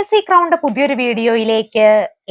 S C crowned പുതിയൊരു വീഡിയോയിലേക്ക്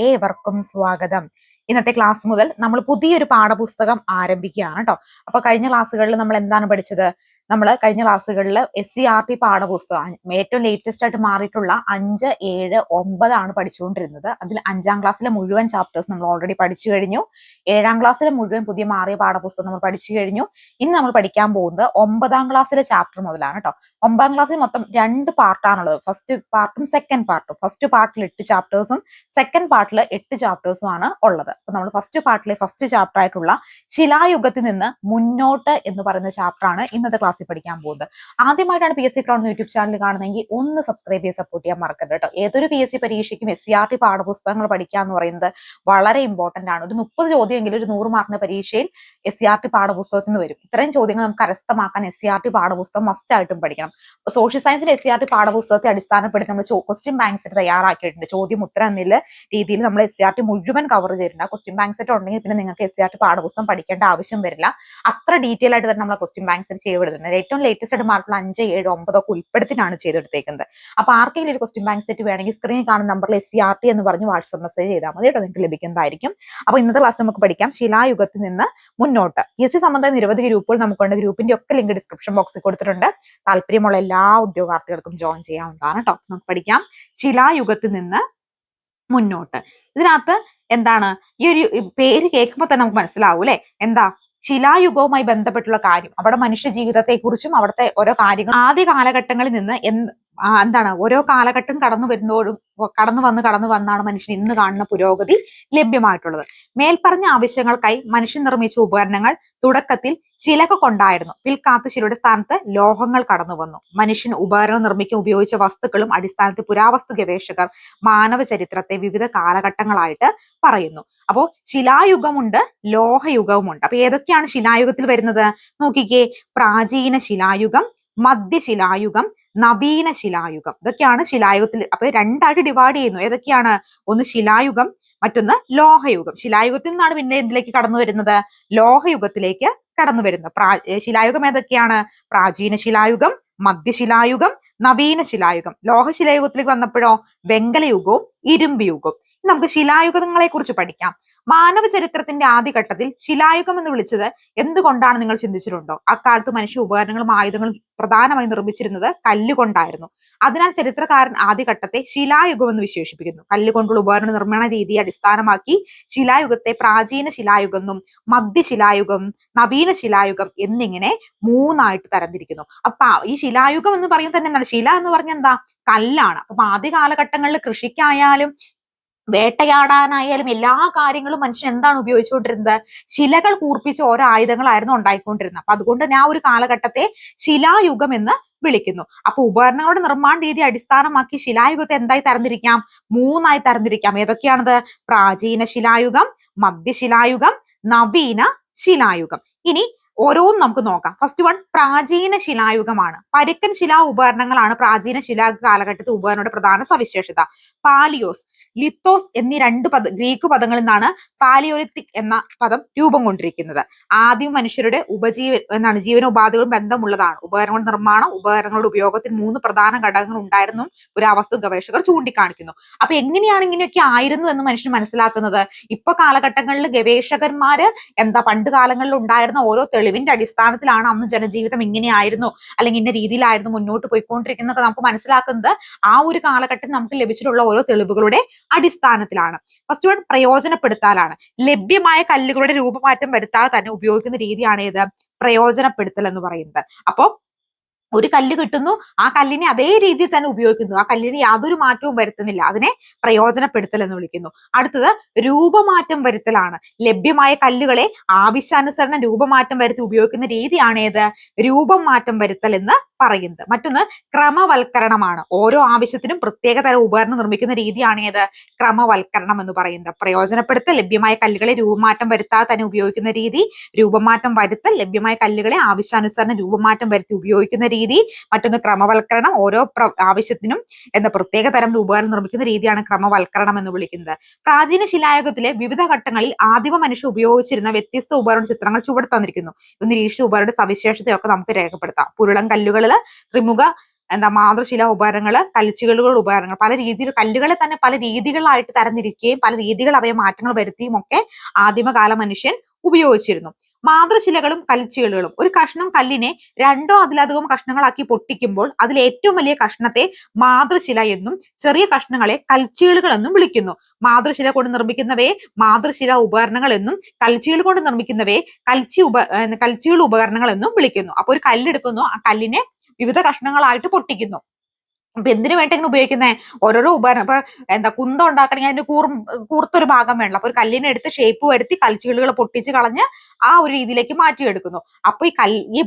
ഏവർക്കും സ്വാഗതം. ഇന്നത്തെ ക്ലാസ് മുതൽ നമ്മൾ പുതിയൊരു പാഠപുസ്തകം ആരംഭിക്കുകയാണ് കേട്ടോ അപ്പൊ കഴിഞ്ഞ ക്ലാസ്സുകളിൽ നമ്മൾ എന്താണ് പഠിച്ചത്? നമ്മൾ കഴിഞ്ഞ ക്ലാസ്സുകളിൽ എസ് സി ആർ ടി പാഠപുസ്തകം ഏറ്റവും ലേറ്റസ്റ്റ് ആയിട്ട് മാറിയിട്ടുള്ള അഞ്ച് ഏഴ് ഒമ്പതാണ് പഠിച്ചുകൊണ്ടിരുന്നത്. അതിൽ അഞ്ചാം ക്ലാസ്സിലെ മുഴുവൻ ചാപ്റ്റേഴ്സ് നമ്മൾ ഓൾറെഡി പഠിച്ചു കഴിഞ്ഞു. ഏഴാം ക്ലാസ്സിലെ മുഴുവൻ പുതിയ മാറിയ പാഠപുസ്തകം നമ്മൾ പഠിച്ചു കഴിഞ്ഞു. ഇന്ന് നമ്മൾ പഠിക്കാൻ പോകുന്നത് ഒമ്പതാം ക്ലാസ്സിലെ ചാപ്റ്റർ മുതലാണ് കേട്ടോ ഒമ്പതാം ക്ലാസ്സിൽ മൊത്തം രണ്ട് പാർട്ടാണുള്ളത് ഫസ്റ്റ് പാർട്ടും സെക്കൻഡ് പാർട്ടും ഫസ്റ്റ് പാർട്ടിൽ എട്ട് ചാപ്റ്റേഴ്സും സെക്കൻഡ് പാർട്ടിൽ എട്ട് ചാപ്റ്റേഴ്സും ആണ് ഉള്ളത്. അപ്പൊ നമ്മൾ ഫസ്റ്റ് പാർട്ടിലെ ഫസ്റ്റ് ചാപ്റ്റർ ആയിട്ടുള്ള ശിലായുഗത്തിൽ നിന്ന് മുന്നോട്ട് എന്ന് പറയുന്ന ചാപ്റ്റർ ആണ് ഇന്നത്തെ ക്ലാസ്സിൽ പഠിക്കാൻ പോകുന്നത്. ആദ്യമായിട്ടാണ് P S C crown YouTube channel കാണുന്നതെങ്കിൽ ഒന്ന് സബ്സ്ക്രൈബ് ചെയ്ത് സപ്പോർട്ട് ചെയ്യാൻ മറക്കരുത് കേട്ടോ. ഏതൊരു പി എസ് സി പരീക്ഷയ്ക്കും എസ് സി ആർ ടി പാഠപുസ്തകങ്ങൾ പഠിക്കുക എന്ന് പറയുന്നത് വളരെ ഇമ്പോർട്ടന്റ് ആണ്. ഒരു മുപ്പത് ചോദ്യമെങ്കിലും ഒരു നൂറ് മാർക്കിന്റെ പരീക്ഷയിൽ എസ് സി ആർ ടി പാഠപുസ്തകത്തിൽ നിന്ന് വരും. ഇത്രയും ചോദ്യങ്ങൾ നമുക്ക് കരസ്ഥമാക്കാൻ എസ് സി ആർ ടി പാഠപുസ്തകം മസ്റ്റ് ആയിട്ടും പഠിക്കണം. അപ്പൊ സോഷ്യൽ സയൻസിൽ എസ് സി ആർ ടി പാഠപുസ്തകത്തെ അടിസ്ഥാനപ്പെടുത്തി നമ്മൾ ക്വസ്റ്റ്യൻ ബാങ്ക് സെറ്റ് തയ്യാറാക്കിയിട്ടുണ്ട്. ചോദ്യം ഉത്തരം എന്നുള്ള രീതിയിൽ നമ്മൾ എസ് സി ആർ ടി മുഴുവൻ കവർ ചെയ്തിട്ടുണ്ട്. ആ ക്വസ്റ്റ്യൻ ബാങ്ക് സെറ്റ് ഉണ്ടെങ്കിൽ പിന്നെ നിങ്ങൾക്ക് എസ് സി ആർ ടി പാഠപുസ്തകം പഠിക്കേണ്ട ആവശ്യം വരില്ല. അത്ര ഡീറ്റെയിൽ ആയിട്ട് തന്നെ നമ്മൾ ക്വസ്റ്റ്യൻ ബാങ്ക് സെറ്റ് ചെയ്തെടുത്തിട്ടുണ്ട് ഏറ്റവും ലേറ്റസ്റ്റ് ആയിട്ട് മാർക്കുള്ള അഞ്ച് ഏഴ് ഒമ്പതൊക്കെ ഉൾപ്പെടുത്തിയിട്ടാണ് ചെയ്തെടുത്തേക്കുന്നത്. അപ്പൊ ആർക്കെങ്കിലും ഒരു ക്വസ്റ്റ്യൻ ബാങ്ക് സെറ്റ് വേണമെങ്കിൽ സ്ക്രീനിൽ കാണുന്ന നമ്പറിൽ എസ് സി ആർ ടി എന്ന് പറഞ്ഞ് വാട്സ്ആപ്പ് മെസ്സേജ് ചെയ്താൽ മതി കേട്ടോ നിങ്ങൾക്ക് ലഭിക്കുന്നതായിരിക്കും. അപ്പൊ ഇന്നത്തെ ക്ലാസ് നമുക്ക് പഠിക്കാം. ശിലായുഗത്തിൽ നിന്ന് മുന്നോട്ട്. പി എസ് സി സംബന്ധമായ നിരവധി ഗ്രൂപ്പുകൾ നമുക്കുണ്ട് ഗ്രൂപ്പിന്റെ ഒക്കെ ലിങ്ക് ഡിസ്ക്രിപ്ഷൻ ബോക്സിൽ കൊടുത്തിട്ടുണ്ട്. താല്പര്യമുള്ള എല്ലാ ഉദ്യോഗാർത്ഥികൾക്കും ജോയിൻ ചെയ്യാവുന്നതാണ് കേട്ടോ. നമുക്ക് പഠിക്കാം. ശിലായുഗത്തിൽ നിന്ന് മുന്നോട്ട്. ഇതിനകത്ത് എന്താണ്? ഈ ഒരു പേര് കേൾക്കുമ്പോൾ തന്നെ നമുക്ക് മനസ്സിലാവൂ അല്ലെ എന്താ? ശിലായുഗവുമായി ബന്ധപ്പെട്ടുള്ള കാര്യം അവിടെ മനുഷ്യ ജീവിതത്തെ കുറിച്ചും അവിടുത്തെ ഓരോ കാര്യങ്ങൾ ആദ്യ കാലഘട്ടങ്ങളിൽ നിന്ന് എന്താണ് ഓരോ കാലഘട്ടം കടന്നു വരുന്നതോടും കടന്നു വന്ന് കടന്നു വന്നാണ് മനുഷ്യൻ ഇന്ന് കാണുന്ന പുരോഗതി ലഭ്യമായിട്ടുള്ളത്. മേൽപ്പറഞ്ഞ ആവശ്യങ്ങൾക്കായി മനുഷ്യൻ നിർമ്മിച്ച ഉപകരണങ്ങൾ തുടക്കത്തിൽ ചിലക കൊണ്ടായിരുന്നു. പിൽക്കാലത്ത് ശിലയുടെ സ്ഥാനത്ത് ലോഹങ്ങൾ കടന്നു വന്നു. മനുഷ്യൻ ഉപകരണം നിർമ്മിക്കാൻ ഉപയോഗിച്ച വസ്തുക്കളും അടിസ്ഥാനത്തിൽ പുരാവസ്തു ഗവേഷകർ മാനവ ചരിത്രത്തെ വിവിധ കാലഘട്ടങ്ങളായിട്ട് പറയുന്നു. അപ്പോ ശിലായുഗമുണ്ട് ലോഹയുഗവുമുണ്ട്. അപ്പൊ ഏതൊക്കെയാണ് ശിലായുഗത്തിൽ വരുന്നത്? നോക്കിക്കേ പ്രാചീന ശിലായുഗം മധ്യശിലായുഗം നവീന ശിലായുഗം. ഇതൊക്കെയാണ് ശിലായുഗത്തിൽ അപ്പൊ രണ്ടായിട്ട് ഡിവൈഡ് ചെയ്യുന്നു. ഏതൊക്കെയാണ്? ഒന്ന് ശിലായുഗം മറ്റൊന്ന് ലോഹയുഗം. ശിലായുഗത്തിൽ നിന്നാണ് പിന്നെ ഇതിലേക്ക് കടന്നു വരുന്നത്. ലോഹയുഗത്തിലേക്ക് കടന്നു വരുന്നത്. പ്രാ ശിലായുഗം ഏതൊക്കെയാണ്? പ്രാചീന ശിലായുഗം മധ്യശിലായുഗം നവീന ശിലായുഗം. ലോഹശിലായുഗത്തിലേക്ക് വന്നപ്പോഴോ? വെങ്കലയുഗവും ഇരുമ്പ് യുഗവും. നമുക്ക് ശിലായുഗങ്ങളെ കുറിച്ച് പഠിക്കാം. മാനവ ചരിത്രത്തിന്റെ ആദ്യഘട്ടത്തിൽ ശിലായുഗം എന്ന് വിളിച്ചത് എന്തുകൊണ്ടാണ് നിങ്ങൾ ചിന്തിച്ചിട്ടുണ്ടോ? അക്കാലത്ത് മനുഷ്യ ഉപകരണങ്ങളും ആയുധങ്ങളും പ്രധാനമായി നിർമ്മിച്ചിരുന്നത് കല്ലുകൊണ്ടായിരുന്നു. അതിനാൽ ചരിത്രകാരൻ ആദ്യഘട്ടത്തെ ശിലായുഗം എന്ന് വിശേഷിപ്പിക്കുന്നു. കല്ലുകൊണ്ടുള്ള ഉപകരണ നിർമ്മാണ രീതിയെ അടിസ്ഥാനമാക്കി ശിലായുഗത്തെ പ്രാചീന ശിലായുഗം എന്നും മധ്യശിലായുഗം നവീന ശിലായുഗം എന്നിങ്ങനെ മൂന്നായിട്ട് തരംതിരിക്കുന്നു. അപ്പൊ ഈ ശിലായുഗം എന്ന് പറയുന്നത് തന്നെ എന്താണ്? ശില എന്ന് പറഞ്ഞാൽ എന്താ? കല്ലാണ്. അപ്പൊ ആദ്യ കാലഘട്ടങ്ങളിൽ കൃഷിക്കായാലും വേട്ടയാടാനായാലും എല്ലാ കാര്യങ്ങളും മനുഷ്യൻ എന്താണ് ഉപയോഗിച്ചുകൊണ്ടിരുന്നത്? ശിലകൾ കൂർപ്പിച്ച ഓരോ ആയുധങ്ങളായിരുന്നു ഉണ്ടായിക്കൊണ്ടിരുന്നത്. അപ്പൊ അതുകൊണ്ട് തന്നെ ആ ഒരു കാലഘട്ടത്തെ ശിലായുഗം എന്ന് വിളിക്കുന്നു. അപ്പൊ ഉപകരണങ്ങളുടെ നിർമ്മാണ രീതി അടിസ്ഥാനമാക്കി ശിലായുഗത്തെ എന്തായി തരംതിരിക്കാം? മൂന്നായി തരംതിരിക്കാം. ഏതൊക്കെയാണത്? പ്രാചീന ശിലായുഗം മധ്യശിലായുഗം നവീന ശിലായുഗം. ഇനി ഓരോന്നും നമുക്ക് നോക്കാം. ഫസ്റ്റ് വൺ പ്രാചീന ശിലായുഗമാണ്. പരുക്കൻ ശിലാ ഉപകരണങ്ങളാണ് പ്രാചീന ശിലാ കാലഘട്ടത്തിൽ ഉപകരണങ്ങളുടെ പ്രധാന സവിശേഷത. പാലിയോസ് ലിത്തോസ് എന്നീ രണ്ട് പദ ഗ്രീക്ക് പദങ്ങളിൽ നിന്നാണ് പാലിയോലിത്തിക് എന്ന പദം രൂപം കൊണ്ടിരിക്കുന്നത്. ആദ്യം മനുഷ്യരുടെ ഉപജീവ എന്താണ് ജീവനോപാധികളും ബന്ധമുള്ളതാണ്. ഉപകരണങ്ങളുടെ നിർമ്മാണം ഉപകരണങ്ങളുടെ ഉപയോഗത്തിന് മൂന്ന് പ്രധാന ഘടകങ്ങൾ ഉണ്ടായിരുന്നു പുരാവസ്തു ഗവേഷകർ ചൂണ്ടിക്കാണിക്കുന്നു. അപ്പൊ എങ്ങനെയാണ് ഇങ്ങനെയൊക്കെ ആയിരുന്നു എന്ന് മനുഷ്യൻ മനസ്സിലാക്കുന്നത്? ഇപ്പൊ കാലഘട്ടങ്ങളിൽ ഗവേഷകന്മാര് എന്താ പണ്ട് കാലങ്ങളിൽ ഉണ്ടായിരുന്ന ഓരോ തെളിവിന്റെ അടിസ്ഥാനത്തിലാണ് അന്ന് ജനജീവിതം ഇങ്ങനെയായിരുന്നു അല്ലെങ്കിൽ ഇന്ന രീതിയിലായിരുന്നു മുന്നോട്ട് പോയിക്കൊണ്ടിരിക്കുന്നതൊക്കെ നമുക്ക് മനസ്സിലാക്കുന്നത്. ആ ഒരു കാലഘട്ടത്തിൽ നമുക്ക് ലഭിച്ചിട്ടുള്ള ഓരോ തെളിവുകളുടെ അടിസ്ഥാനത്തിലാണ്. ഫസ്റ്റ് വൺ പ്രയോജനപ്പെടുത്താലാണ്. ലഭ്യമായ കല്ലുകളുടെ രൂപമാറ്റം വരുത്താതെ തന്നെ ഉപയോഗിക്കുന്ന രീതിയാണ് ഏത് പ്രയോജനപ്പെടുത്തൽ എന്ന് പറയുന്നത്. അപ്പോ ഒരു കല്ല് കിട്ടുന്നു ആ കല്ലിനെ അതേ രീതിയിൽ തന്നെ ഉപയോഗിക്കുന്നു. ആ കല്ലിന് യാതൊരു മാറ്റവും വരുത്തുന്നില്ല. അതിനെ പ്രയോജനപ്പെടുത്തൽ എന്ന് വിളിക്കുന്നു. അടുത്തത് രൂപമാറ്റം വരുത്തലാണ്. ലഭ്യമായ കല്ലുകളെ ആവശ്യാനുസരണം രൂപമാറ്റം വരുത്തി ഉപയോഗിക്കുന്ന രീതിയാണ് ഏത്? രൂപം മാറ്റം വരുത്തൽ എന്ന് പറയുന്നത്. മറ്റൊന്ന് ക്രമവൽക്കരണമാണ്. ഓരോ ആവശ്യത്തിനും പ്രത്യേക തരം ഉപകരണം നിർമ്മിക്കുന്ന രീതിയാണ് ഏത്? ക്രമവൽക്കരണം എന്ന് പറയുന്നത്. പ്രയോജനപ്പെടുത്തൽ ലഭ്യമായ കല്ലുകളെ രൂപമാറ്റം വരുത്താതെ തന്നെ ഉപയോഗിക്കുന്ന രീതി രൂപമാറ്റം വരുത്തൽ ലഭ്യമായ കല്ലുകളെ ആവശ്യാനുസരണം രൂപമാറ്റം വരുത്തി ഉപയോഗിക്കുന്ന രീതി മറ്റൊന്ന് ക്രമവൽക്കരണം ഓരോ ആവശ്യത്തിനും എന്ന പ്രത്യേക തരം ഉപകരണം നിർമ്മിക്കുന്ന രീതിയാണ് ക്രമവൽക്കരണം എന്ന് വിളിക്കുന്നത്. പ്രാചീന ശിലായുഗത്തിലെ വിവിധ ഘട്ടങ്ങളിൽ ആദിമ മനുഷ്യ ഉപയോഗിച്ചിരുന്ന വ്യത്യസ്ത ഉപകരണ ചിത്രങ്ങൾ ചുവടെ തന്നിരിക്കുന്നു. നിരീക്ഷിച്ച ഉപകരണ സവിശേഷതയൊക്കെ നമുക്ക് രേഖപ്പെടുത്താം. പുരുളം കല്ലുകളിൽ ത്രിമുഖ എന്താ മാതൃശില ഉപകരണങ്ങൾ കൽച്ചുകളുകൾ ഉപകരണങ്ങൾ. പല രീതിയിൽ കല്ലുകളെ തന്നെ പല രീതികളായിട്ട് തരംതിരിക്കുകയും പല രീതികൾ അവയെ മാറ്റങ്ങൾ വരുത്തിയും ഒക്കെ ആദിമകാല മനുഷ്യൻ ഉപയോഗിച്ചിരുന്നു. മാതൃശിലകളും കൽച്ചുകളുകളും. ഒരു കഷ്ണം കല്ലിനെ രണ്ടോ അതിലധികം കഷ്ണങ്ങളാക്കി പൊട്ടിക്കുമ്പോൾ അതിൽ ഏറ്റവും വലിയ കഷ്ണത്തെ മാതൃശില എന്നും ചെറിയ കഷ്ണങ്ങളെ കൽച്ചുകളുകൾ എന്നും വിളിക്കുന്നു. മാതൃശില കൊണ്ട് നിർമ്മിക്കുന്നവയെ മാതൃശില ഉപകരണങ്ങൾ എന്നും കൽച്ചുകൾ കൊണ്ട് നിർമ്മിക്കുന്നവയെ കൽച്ചി ഉപ കൽച്ചുകൾ ഉപകരണങ്ങൾ എന്നും വിളിക്കുന്നു. അപ്പൊ ഒരു കല്ലെടുക്കുന്നു ആ കല്ലിനെ വിവിധ കഷ്ണങ്ങളായിട്ട് പൊട്ടിക്കുന്നു. അപ്പൊ എന്തിനു വേണ്ടി ഇങ്ങനെ ഉപയോഗിക്കുന്നത് ഓരോരോ ഉപകരണം. ഇപ്പൊ എന്താ കുന്തം ഉണ്ടാക്കണമെങ്കിൽ അതിന്റെ കൂർ കൂർത്തൊരു ഭാഗം വേണം അപ്പൊ ഒരു കല്ലിനെ എടുത്ത് ഷേപ്പ് വരുത്തി കൽച്ചുകളുകൾ പൊട്ടിച്ച് കളഞ്ഞ് ആ ഒരു രീതിയിലേക്ക് മാറ്റിയെടുക്കുന്നു. അപ്പൊ ഈ കൽ ഈ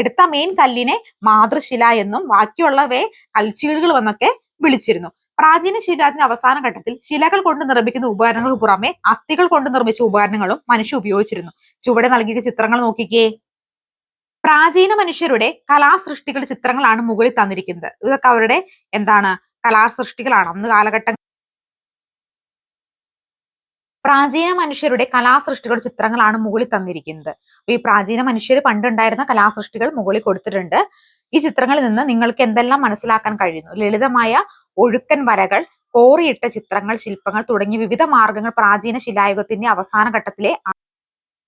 എടുത്ത മെയിൻ കല്ലിനെ മാതൃശില എന്നും ബാക്കിയുള്ളവയെ കൽച്ചീളുകൾ വന്നൊക്കെ വിളിച്ചിരുന്നു. പ്രാചീന ശിലാത്തിന്റെ അവസാന ഘട്ടത്തിൽ ശിലകൾ കൊണ്ട് നിർമ്മിക്കുന്ന ഉപകരണങ്ങൾക്ക് പുറമെ അസ്ഥികൾ കൊണ്ട് നിർമ്മിച്ച ഉപകരണങ്ങളും മനുഷ്യ ഉപയോഗിച്ചിരുന്നു. ചുവടെ നൽകിയ ചിത്രങ്ങൾ നോക്കിക്കേ. പ്രാചീന മനുഷ്യരുടെ കലാസൃഷ്ടികൾ ചിത്രങ്ങളാണ് മുകളിൽ തന്നിരിക്കുന്നത്. ഇതൊക്കെ അവരുടെ എന്താണ് കലാസൃഷ്ടികളാണ്. അന്ന് കാലഘട്ടം പ്രാചീന മനുഷ്യരുടെ കലാസൃഷ്ടികളുടെ ചിത്രങ്ങളാണ് മുകളിൽ തന്നിരിക്കുന്നത്. അപ്പൊ ഈ പ്രാചീന മനുഷ്യർ പണ്ടുണ്ടായിരുന്ന കലാസൃഷ്ടികൾ മുകളിൽ കൊടുത്തിട്ടുണ്ട്. ഈ ചിത്രങ്ങളിൽ നിന്ന് നിങ്ങൾക്ക് എന്തെല്ലാം മനസ്സിലാക്കാൻ കഴിയുന്നു? ലളിതമായ ഒഴുക്കൻ വരകൾ കോറിയിട്ട ചിത്രങ്ങൾ ശില്പങ്ങൾ തുടങ്ങിയ വിവിധ മാർഗങ്ങൾ പ്രാചീന ശിലായുഗത്തിന്റെ അവസാന ഘട്ടത്തിലെ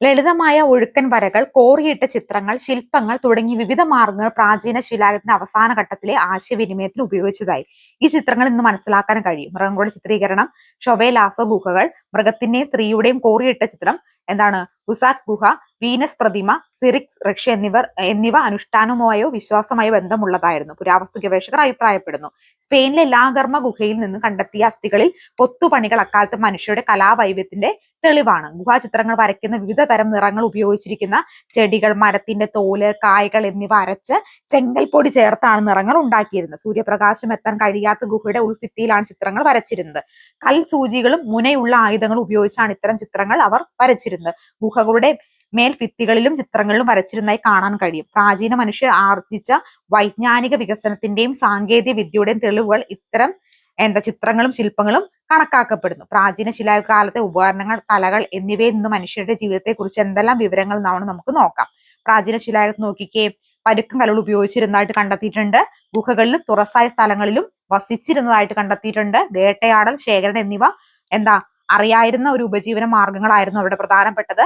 ലളിതമായ ഒഴുക്കൻ വരകൾ കോറിയിട്ട ചിത്രങ്ങൾ ശില്പങ്ങൾ തുടങ്ങി വിവിധ മാർഗങ്ങൾ പ്രാചീന ശിലായുഗത്തിന്റെ അവസാന ഘട്ടത്തിലെ ആശയവിനിമയത്തിന് ഉപയോഗിച്ചതായി. ഈ ചിത്രങ്ങൾ ഇന്ന് മനസ്സിലാക്കാൻ കഴിയും. മൃഗങ്ങളുടെ ചിത്രീകരണം ഷൊവേലാസോ ഗുഹകൾ മൃഗത്തിന്റെയും സ്ത്രീയുടെയും കോറിയിട്ട ചിത്രം എന്താണ്? ഉസാക് ഗുഹ വീനസ് പ്രതിമ സിറിക്സ് റഷ്യ എന്നിവർ എന്നിവ അനുഷ്ഠാനവുമായോ വിശ്വാസമായോ ബന്ധമുള്ളതായിരുന്നു. പുരാവസ്തു ഗവേഷകർ അഭിപ്രായപ്പെടുന്നു. സ്പെയിനിലെ ലാഗർമ ഗുഹയിൽ നിന്ന് കണ്ടെത്തിയ അസ്ഥികളിൽ കൊത്തുപണികൾ അക്കാലത്ത് മനുഷ്യരുടെ കലാവൈവ്യത്തിന്റെ തെളിവാണ്. ഗുഹാചിത്രങ്ങൾ വരയ്ക്കുന്ന വിവിധ തരം നിറങ്ങൾ ഉപയോഗിച്ചിരിക്കുന്ന ചെടികൾ മരത്തിന്റെ തോൽ കായകൾ എന്നിവ അരച്ച് ചെങ്കൽപ്പൊടി ചേർത്താണ് നിറങ്ങൾ ഉണ്ടാക്കിയിരുന്നത്. സൂര്യപ്രകാശം എത്താൻ കഴിയാത്ത ഗുഹയുടെ ഉൾഭിത്തിയിലാണ് ചിത്രങ്ങൾ വരച്ചിരുന്നത്. കൽ സൂചികളും മുനയുള്ള ആയുധങ്ങളും ഉപയോഗിച്ചാണ് ഇത്തരം ചിത്രങ്ങൾ അവർ വരച്ചിരുന്നത്. ഗുഹകളുടെ മേൽ ഭിത്തികളിലും ചിത്രങ്ങളിലും വരച്ചിരുന്നതായി കാണാൻ കഴിയും. പ്രാചീന മനുഷ്യർ ആർജിച്ച വൈജ്ഞാനിക വികസനത്തിന്റെയും സാങ്കേതിക വിദ്യയുടെയും തെളിവുകൾ ഇത്തരം എന്താ ചിത്രങ്ങളും ശില്പങ്ങളും കണക്കാക്കപ്പെടുന്നു. പ്രാചീന ശിലാകാലത്തെ ഉപകരണങ്ങൾ കലകൾ എന്നിവയിൽ നിന്ന് മനുഷ്യരുടെ ജീവിതത്തെ കുറിച്ച് എന്തെല്ലാം വിവരങ്ങൾ എന്നാണ് നമുക്ക് നോക്കാം. പ്രാചീന ശിലായുഗത്ത് നോക്കിക്കേ പരുക്കൻ കലകൾ ഉപയോഗിച്ചിരുന്നതായിട്ട് കണ്ടെത്തിയിട്ടുണ്ട്. ഗുഹകളിലും തുറസായ സ്ഥലങ്ങളിലും വസിച്ചിരുന്നതായിട്ട് കണ്ടെത്തിയിട്ടുണ്ട്. വേട്ടയാടൽ ശേഖരൻ എന്നിവ എന്താ അറിയായിരുന്ന ഒരു ഉപജീവന മാർഗങ്ങളായിരുന്നു അവിടെ പ്രധാനപ്പെട്ടത്.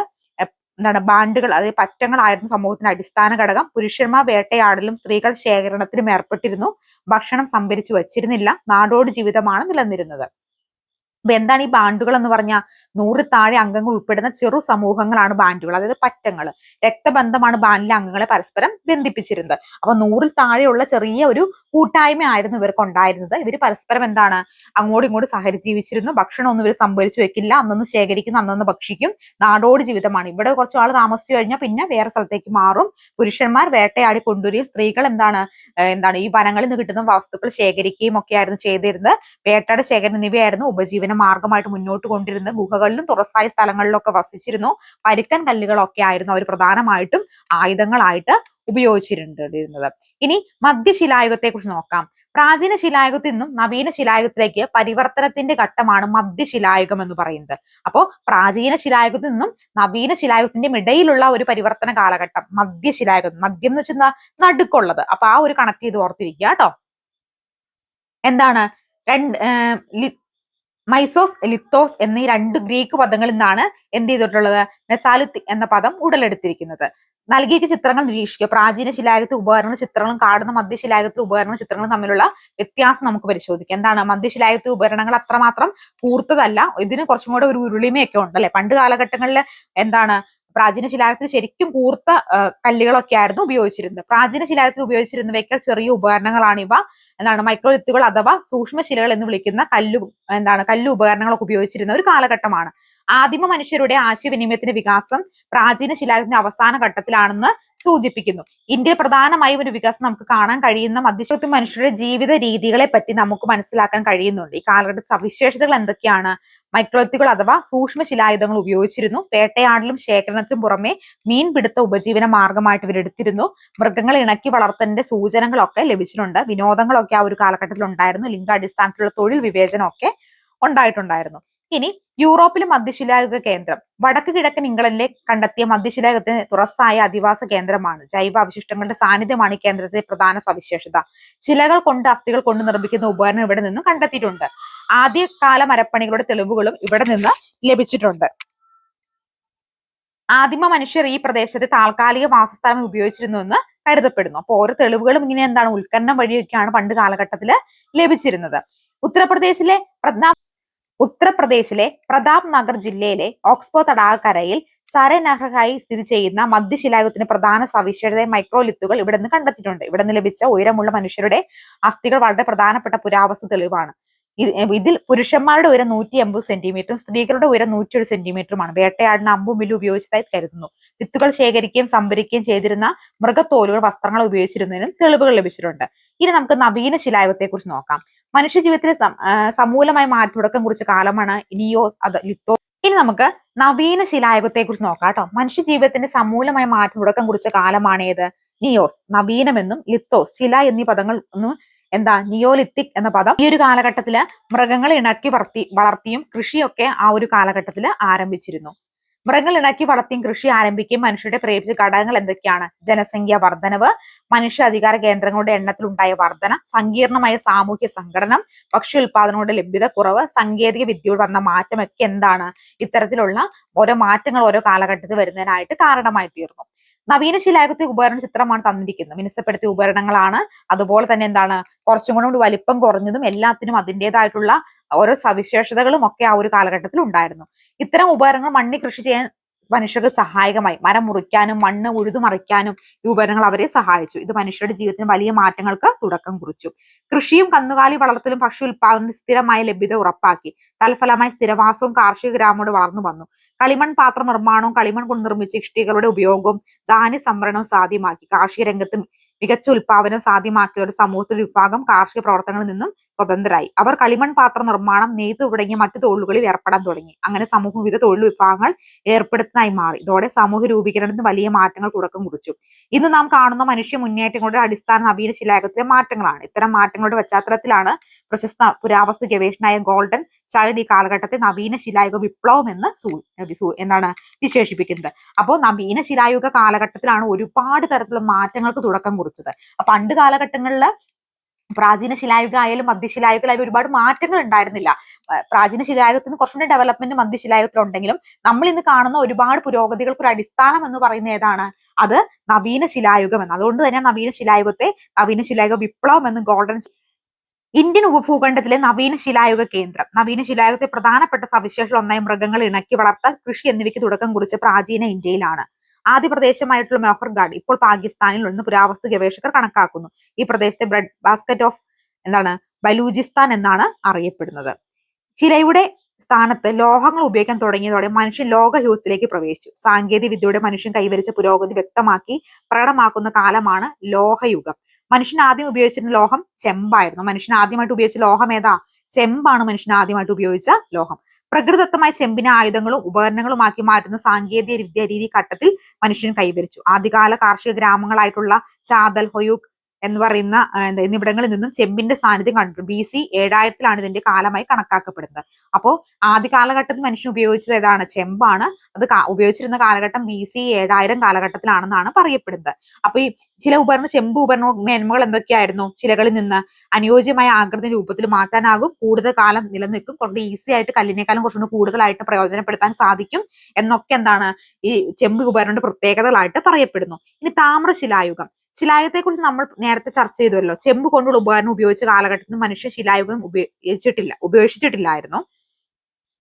എന്താണ് ബാൻഡുകൾ അതായത് പറ്റങ്ങളായിരുന്നു സമൂഹത്തിന്റെ അടിസ്ഥാന ഘടകം. പുരുഷന്മാർ വേട്ടയാടലും സ്ത്രീകൾ ശേഖരണത്തിലും ഏർപ്പെട്ടിരുന്നു. ഭക്ഷണം സംഭരിച്ചു വച്ചിരുന്നില്ല. നാടോടി ജീവിതമാണ് നിലനിന്നിരുന്നത്. അപ്പൊ എന്താണ് ഈ ബാണ്ടുകൾ എന്ന് പറഞ്ഞാൽ നൂറ് താഴെ അംഗങ്ങൾ ഉൾപ്പെടുന്ന ചെറു സമൂഹങ്ങളാണ് ബാൻഡുകൾ അതായത് പറ്റങ്ങൾ. രക്തബന്ധമാണ് ബാൻഡിലെ അംഗങ്ങളെ പരസ്പരം ബന്ധിപ്പിച്ചിരുന്നത്. അപ്പൊ നൂറിൽ താഴെയുള്ള ചെറിയ ഒരു കൂട്ടായ്മ ആയിരുന്നു ഇവർക്ക് ഉണ്ടായിരുന്നത്. ഇവർ പരസ്പരം എന്താണ് അങ്ങോട്ടും ഇങ്ങോട്ടും സഹജീവിച്ചിരുന്നു ഭക്ഷണമൊന്നും ഇവർ സംഭരിച്ചു വെക്കില്ല. അന്നൊന്ന് ശേഖരിക്കുന്ന അന്നൊന്ന് ഭക്ഷിക്കും. നാടോടി ജീവിതമാണ്. ഇവിടെ കുറച്ചു ആൾ താമസിച്ചു കഴിഞ്ഞാൽ പിന്നെ വേറെ സ്ഥലത്തേക്ക് മാറും. പുരുഷന്മാർ വേട്ടയാടി കൊണ്ടുവരികയും സ്ത്രീകൾ എന്താണ് എന്താണ് ഈ വനങ്ങളിൽ നിന്ന് കിട്ടുന്ന വസ്തുക്കൾ ശേഖരിക്കുകയും ഒക്കെ ആയിരുന്നു ചെയ്തിരുന്നത്. വേട്ടയുടെ ശേഖരം എന്നിവയായിരുന്നു ഉപജീവന മാർഗമായിട്ട് മുന്നോട്ട് കൊണ്ടിരുന്നത്. ഗുഹകളിലും തുറസായ സ്ഥലങ്ങളിലൊക്കെ വസിച്ചിരുന്നു. പരുക്കൻ കല്ലുകളൊക്കെ ആയിരുന്നു അവർ പ്രധാനമായിട്ടും ആയുധങ്ങളായിട്ട് ഉപയോഗിച്ചിരുന്നത്. ഇനി മധ്യശിലായുഗത്തെ കുറിച്ച് നോക്കാം. പ്രാചീന ശിലായുഗത്തിൽ നിന്നും നവീന ശിലായുഗത്തിലേക്ക് പരിവർത്തനത്തിന്റെ ഘട്ടമാണ് മധ്യശിലായുഗം എന്ന് പറയുന്നത്. അപ്പോൾ പ്രാചീന ശിലായുഗത്തിൽ നിന്നും നവീന ശിലായുഗത്തിന്റെ ഇടയിലുള്ള ഒരു പരിവർത്തന കാലഘട്ടം മധ്യശിലായുഗം മദ്യം എന്ന് വെച്ചാൽ നടുക്കുള്ളത്. അപ്പൊ ആ ഒരു കണക്ട് ചെയ്ത് ഓർത്തിരിക്കുക കേട്ടോ. എന്താണ്? രണ്ട് മൈസോസ് ലിത്തോസ് എന്നീ രണ്ട് ഗ്രീക്ക് പദങ്ങളിൽ നിന്നാണ് എന്ത് ചെയ്തിട്ടുള്ളത്? നെസാലിത്ത് എന്ന പദം ഉടലെടുത്തിരിക്കുന്നത്. നൽകിയ ചിത്രങ്ങൾ നിരീക്ഷിക്കുക. പ്രാചീന ശിലായുഗത്തെ ഉപകരണ ചിത്രങ്ങളും കാടുന്ന മധ്യശിലായുഗത്തിലെ ഉപകരണ ചിത്രങ്ങളും തമ്മിലുള്ള വ്യത്യാസം നമുക്ക് പരിശോധിക്കാം. എന്താണ്? മധ്യശിലായുഗത്തെ ഉപകരണങ്ങൾ അത്രമാത്രം കൂർത്തതല്ല ഇതിന് കുറച്ചും കൂടെ ഒരു ഉരുളിമയൊക്കെ ഉണ്ട് അല്ലെ? പണ്ട് കാലഘട്ടങ്ങളിൽ എന്താണ്? പ്രാചീന ശിലായുഗത്തിൽ ശരിക്കും കൂർത്ത കല്ലുകളൊക്കെ ആയിരുന്നു ഉപയോഗിച്ചിരുന്നത്. പ്രാചീന ശിലായുഗത്തിൽ ഉപയോഗിച്ചിരുന്നവയ്ക്കാൾ ചെറിയ ഉപകരണങ്ങളാണ് ഇവ. എന്താണ് മൈക്രോ മൈക്രോലിത്തുകൾ അഥവാ സൂക്ഷ്മശിലകൾ എന്ന് വിളിക്കുന്ന കല്ലു എന്താണ് കല്ലു ഉപകരണങ്ങളൊക്കെ ഉപയോഗിച്ചിരുന്ന ഒരു കാലഘട്ടമാണ്. ആദിമ മനുഷ്യരുടെ ആശയവിനിമയത്തിന്റെ വികാസം പ്രാചീന ശിലായുഗത്തിന്റെ അവസാന ഘട്ടത്തിലാണെന്ന് സൂചിപ്പിക്കുന്നു. ഇന്ത്യയിൽ പ്രധാനമായും ഒരു വികാസം നമുക്ക് കാണാൻ കഴിയുന്ന മധ്യശക്തി മനുഷ്യരുടെ ജീവിത രീതികളെ പറ്റി നമുക്ക് മനസ്സിലാക്കാൻ കഴിയുന്നുണ്ട്. ഈ കാലഘട്ട സവിശേഷതകൾ എന്തൊക്കെയാണ്? മൈക്രോത്തുകൾ അഥവാ സൂക്ഷ്മ ശിലായുധങ്ങൾ ഉപയോഗിച്ചിരുന്നു. വേട്ടയാടലും ശേഖരണത്തിനും പുറമെ മീൻ പിടുത്ത ഉപജീവന മാർഗമായിട്ട് ഇവരെടുത്തിരുന്നു മൃഗങ്ങളെ ഇണക്കി വളർത്തലിന്റെ സൂചനകളൊക്കെ ലഭിച്ചിട്ടുണ്ട്. വിനോദങ്ങളൊക്കെ ആ ഒരു കാലഘട്ടത്തിൽ ഉണ്ടായിരുന്നു. ലിംഗാടിസ്ഥാനത്തിലുള്ള തൊഴിൽ വിവേചനമൊക്കെ ഉണ്ടായിട്ടുണ്ടായിരുന്നു. ഇനി യൂറോപ്പിലെ മധ്യശിലായുഗ കേന്ദ്രം. വടക്ക് കിഴക്കൻ ഇംഗ്ലണ്ടിലെ കണ്ടെത്തിയ മധ്യശിലായുഗത്തിന് തുറസ്സായ അധിവാസ കേന്ദ്രമാണ്. ജൈവ അവശിഷ്ടങ്ങളുടെ സാന്നിധ്യമാണ് ഈ കേന്ദ്രത്തിന്റെ പ്രധാന സവിശേഷത. ശിലകൾ കൊണ്ട് അസ്ഥികൾ കൊണ്ട് നിർമ്മിക്കുന്ന ഉപകരണം ഇവിടെ നിന്നും കണ്ടെത്തിയിട്ടുണ്ട്. ആദ്യകാല മരപ്പണികളുടെ തെളിവുകളും ഇവിടെ നിന്ന് ലഭിച്ചിട്ടുണ്ട്. ആദിമ മനുഷ്യർ ഈ പ്രദേശത്തെ താൽക്കാലിക വാസസ്ഥാനം ഉപയോഗിച്ചിരുന്നു എന്ന് കരുതപ്പെടുന്നു. അപ്പൊ ഓരോ തെളിവുകളും ഇങ്ങനെ എന്താണ് ഉത്ഖനനം വഴിയൊക്കെയാണ് പണ്ട് കാലഘട്ടത്തിൽ ലഭിച്ചിരുന്നത്. ഉത്തർപ്രദേശിലെ പ്രതാപ് ഉത്തർപ്രദേശിലെ പ്രതാപ് നഗർ ജില്ലയിലെ ഓക്സ്ബോ തടാകക്കരയിൽ സരനഹറായി സ്ഥിതി ചെയ്യുന്ന മധ്യശിലായുഗത്തിന്റെ പ്രധാന സവിശേഷത മൈക്രോലിത്തുകൾ ഇവിടെ നിന്ന് കണ്ടെത്തിയിട്ടുണ്ട്. ഇവിടെ നിന്ന് ലഭിച്ച ഉയരമുള്ള മനുഷ്യരുടെ അസ്ഥികൾ വളരെ പ്രധാനപ്പെട്ട പുരാവസ്തു തെളിവാണ്. ഇതിൽ പുരുഷന്മാരുടെ ഉയരം നൂറ്റി അമ്പത് സെന്റിമീറ്ററും സ്ത്രീകളുടെ ഉയരം നൂറ്റി ഒരു സെന്റിമീറ്ററുമാണ്. വേട്ടയാടിന് അമ്പും വില്ലും ഉപയോഗിച്ചതായി കരുതുന്നു. വിത്തുകൾ ശേഖരിക്കുകയും സംഭരിക്കുകയും ചെയ്തിരുന്ന മൃഗത്തോലുകൾ വസ്ത്രങ്ങൾ ഉപയോഗിച്ചിരുന്നതിനും തെളിവുകൾ ലഭിച്ചിട്ടുണ്ട്. ഇനി നമുക്ക് നവീന ശിലായുഗത്തെ കുറിച്ച് നോക്കാം മനുഷ്യ സമൂലമായി മാറ്റി തുടക്കം കുറിച്ച കാലമാണ് നിയോസ് അത് ലിത്തോ. ഇനി നമുക്ക് നവീന ശിലായുഗത്തെ കുറിച്ച് നോക്കാം കേട്ടോ. മനുഷ്യ ജീവിതത്തിന്റെ സമൂലമായ മാറ്റി തുടക്കം കുറിച്ച കാലമാണ് ഏത്? നിയോസ് നവീനമെന്നും ലിത്തോസ് ശില എന്നീ പദങ്ങൾ ഒന്നും എന്താ നിയോലിത്തിക് എന്ന പദം. ഈ ഒരു കാലഘട്ടത്തിൽ മൃഗങ്ങൾ ഇണക്കി വളർത്തി വളർത്തിയും കൃഷിയൊക്കെ ആ ഒരു കാലഘട്ടത്തിൽ ആരംഭിച്ചിരുന്നു. മൃഗങ്ങൾ ഇണക്കി വളർത്തിയും കൃഷി ആരംഭിക്കുകയും മനുഷ്യരുടെ പ്രേരിപ്പിച്ച ഘടകങ്ങൾ എന്തൊക്കെയാണ്? ജനസംഖ്യ വർധനവ് മനുഷ്യ അധികാര കേന്ദ്രങ്ങളുടെ എണ്ണത്തിൽ ഉണ്ടായ വർധന സങ്കീർണമായ സാമൂഹ്യ സംഘടനം ഭക്ഷ്യ ഉൽപാദനങ്ങളുടെ ലഭ്യത കുറവ് സാങ്കേതിക വിദ്യയോട് വന്ന മാറ്റമൊക്കെ എന്താണ്? ഇത്തരത്തിലുള്ള ഓരോ മാറ്റങ്ങൾ ഓരോ കാലഘട്ടത്തിൽ വരുന്നതിനായിട്ട് കാരണമായി തീർന്നു. നവീന ശിലായുഗത്തെ ഉപകരണ ചിത്രമാണ് തന്നിരിക്കുന്നത്. മിനുസപ്പെടുത്തിയ ഉപകരണങ്ങളാണ്. അതുപോലെ തന്നെ എന്താണ് കുറച്ചും കൂടെ വലിപ്പം കുറഞ്ഞതും എല്ലാത്തിനും അതിന്റെതായിട്ടുള്ള ഓരോ സവിശേഷതകളും ഒക്കെ ആ ഒരു കാലഘട്ടത്തിൽ ഉണ്ടായിരുന്നു. ഇത്തരം ഉപകരണങ്ങൾ മണ്ണി കൃഷി ചെയ്യാൻ മനുഷ്യർക്ക് സഹായകമായി. മരം മുറിക്കാനും മണ്ണ് ഉഴുതുമറിക്കാനും ഈ ഉപകരണങ്ങൾ അവരെ സഹായിച്ചു. ഇത് മനുഷ്യരുടെ ജീവിതത്തിന് വലിയ മാറ്റങ്ങൾക്ക് തുടക്കം കുറിച്ചു. കൃഷിയും കന്നുകാലി വളർത്തലും ഭക്ഷ്യ ഉൽപാദനവും സ്ഥിരമായ ലഭ്യത ഉറപ്പാക്കി. തൽഫലമായി സ്ഥിരവാസവും കാർഷിക ഗ്രാമോട് വളർന്നു വന്നു. കളിമൺ പാത്ര നിർമ്മാണവും കളിമൺ കൊണ്ട് നിർമ്മിച്ച ഇഷ്ടികളുടെ ഉപയോഗവും ധാന്യ സംഭരണവും സാധ്യമാക്കി. കാർഷിക രംഗത്ത് മികച്ച ഉൽപാദനം സാധ്യമാക്കിയ ഒരു സമൂഹത്തിൽ വിഭാഗം കാർഷിക പ്രവർത്തനങ്ങളിൽ നിന്നും സ്വതന്ത്രരായി. അവർ കളിമൺ പാത്ര നിർമ്മാണം നെയ്ത്ത് തുടങ്ങിയ മറ്റു തൊഴിലുകളിൽ ഏർപ്പെടാൻ തുടങ്ങി. അങ്ങനെ സമൂഹം വിവിധ തൊഴിൽ വിഭാഗങ്ങൾ ഏർപ്പെടുത്തുന്നതായി മാറി. ഇതോടെ സമൂഹ രൂപീകരണത്തിന് വലിയ മാറ്റങ്ങൾ തുടക്കം കുറിച്ചു. ഇന്ന് നാം കാണുന്ന മനുഷ്യ മുന്നേറ്റങ്ങളുടെ അടിസ്ഥാന നവീന ശിലായുഗത്തിലെ മാറ്റങ്ങളാണ്. ഇത്തരം മാറ്റങ്ങളുടെ പശ്ചാത്തലത്തിലാണ് പ്രശസ്ത പുരാവസ്തു ഗവേഷണായ ഗോൾഡൻ ചൈൽഡ് ഈ കാലഘട്ടത്തെ നവീന ശിലായുഗ വിപ്ലവം എന്ന് എന്താണ് വിശേഷിപ്പിക്കുന്നത്. അപ്പോൾ നവീന ശിലായുഗ കാലഘട്ടത്തിലാണ് ഒരുപാട് തരത്തിലുള്ള മാറ്റങ്ങൾക്ക് തുടക്കം കുറിച്ചത്. പണ്ട് കാലഘട്ടങ്ങളിൽ പ്രാചീന ശിലായുഗ ആയാലും മധ്യശിലായുഗത്തിലായാലും ഒരുപാട് മാറ്റങ്ങൾ ഉണ്ടായിരുന്നില്ല. പ്രാചീന ശിലായുഗത്തിന് കുറച്ചുകൂടി ഡെവലപ്മെന്റ് മധ്യശിലായുഗത്തിലുണ്ടെങ്കിലും നമ്മൾ ഇന്ന് കാണുന്ന ഒരുപാട് പുരോഗതികൾക്ക് ഒരു അടിസ്ഥാനം എന്ന് പറയുന്ന ഏതാണ്? അത് നവീന ശിലായുഗം എന്ന്. അതുകൊണ്ട് തന്നെ നവീന ശിലായുഗത്തെ നവീന ശിലായുഗ വിപ്ലവം എന്ന് ഗോൾഡൻ ഇന്ത്യൻ ഉപഭൂഖണ്ഡത്തിലെ നവീന ശിലായുഗ കേന്ദ്രം. നവീന ശിലായുഗത്തെ പ്രധാനപ്പെട്ട സവിശേഷത ഒന്നായി മൃഗങ്ങൾ ഇണക്കി വളർത്തൽ കൃഷി എന്നിവയ്ക്ക് തുടക്കം കുറിച്ച പ്രാചീന ഇന്ത്യയിലാണ്. ആദ്യ പ്രദേശമായിട്ടുള്ള മെഹർഗാഡ് ഇപ്പോൾ പാകിസ്ഥാനിൽ നിന്ന് പുരാവസ്തു ഗവേഷകർ കണക്കാക്കുന്നു. ഈ പ്രദേശത്തെ ബ്രെഡ് ബാസ്ക്കറ്റ് ഓഫ് എന്താണ്? ബലൂചിസ്ഥാൻ എന്നാണ് അറിയപ്പെടുന്നത്. ചിലയുടെ സ്ഥാനത്ത് ലോഹങ്ങൾ ഉപയോഗിക്കാൻ തുടങ്ങിയതോടെ മനുഷ്യൻ ലോകഹ്യൂഹത്തിലേക്ക് പ്രവേശിച്ചു. സാങ്കേതിക വിദ്യയുടെ മനുഷ്യൻ കൈവരിച്ച പുരോഗതി വ്യക്തമാക്കി പ്രകടമാക്കുന്ന കാലമാണ് ലോഹയുഗം. മനുഷ്യൻ ആദ്യം ഉപയോഗിച്ചിരുന്ന ലോഹം ചെമ്പായിരുന്നു. മനുഷ്യൻ ആദ്യമായിട്ട് ഉപയോഗിച്ച ലോഹം ഏതാ? ചെമ്പാണ് മനുഷ്യൻ ആദ്യമായിട്ട് ഉപയോഗിച്ച ലോഹം. പ്രകൃതിദത്തമായ ചെമ്പിനെ ആയുധങ്ങളും ഉപകരണങ്ങളുമാക്കി മാറ്റുന്ന സാങ്കേതിക വിദ്യ രീതി ഘട്ടത്തിൽ മനുഷ്യൻ കൈവരിച്ചു. ആദ്യകാല കാർഷിക ഗ്രാമങ്ങളായിട്ടുള്ള ചാതൽ ഹൊയൂക്ക് എന്ന് പറയുന്ന എന്നിവിടങ്ങളിൽ നിന്നും ചെമ്പിന്റെ സാന്നിധ്യം കണ്ടു. ബി സി ഏഴായിരത്തിലാണ് ഇതിന്റെ കാലമായി കണക്കാക്കപ്പെടുന്നത്. അപ്പോൾ ആദ്യ കാലഘട്ടത്തിൽ മനുഷ്യൻ ഉപയോഗിച്ചത് ഏതാണ്? ചെമ്പാണ്. അത് ഉപയോഗിച്ചിരുന്ന കാലഘട്ടം ബി സി ഏഴായിരം കാലഘട്ടത്തിലാണെന്നാണ് പറയപ്പെടുന്നത്. അപ്പൊ ഈ ചില ഉപകരണ ചെമ്പ് ഉപകരണ മേന്മകൾ എന്തൊക്കെയായിരുന്നു? ചിലകളിൽ നിന്ന് അനുയോജ്യമായ ആകൃതി രൂപത്തിൽ മാറ്റാനാകും. കൂടുതൽ കാലം നിലനിൽക്കും. കുറച്ച് ഈസി ആയിട്ട് കല്ലിനേക്കാളും കുറച്ചുകൂടി കൂടുതലായിട്ട് പ്രയോജനപ്പെടുത്താൻ സാധിക്കും എന്നൊക്കെ എന്താണ് ഈ ചെമ്പ് ഉപകരണ പ്രത്യേകതകളായിട്ട് പറയപ്പെടുന്നു. ഇനി താമ്രശിലായുഗം. കുറിച്ച് നമ്മൾ നേരത്തെ ചർച്ച ചെയ്തുവല്ലോ. ചെമ്പ് കൊണ്ടുള്ള ഉപകരണം ഉപയോഗിച്ച കാലഘട്ടത്തിൽ മനുഷ്യ ശിലായുഗം ഉപയോഗിച്ചിട്ടില്ല ഉപയോഗിച്ചിട്ടില്ലായിരുന്നു.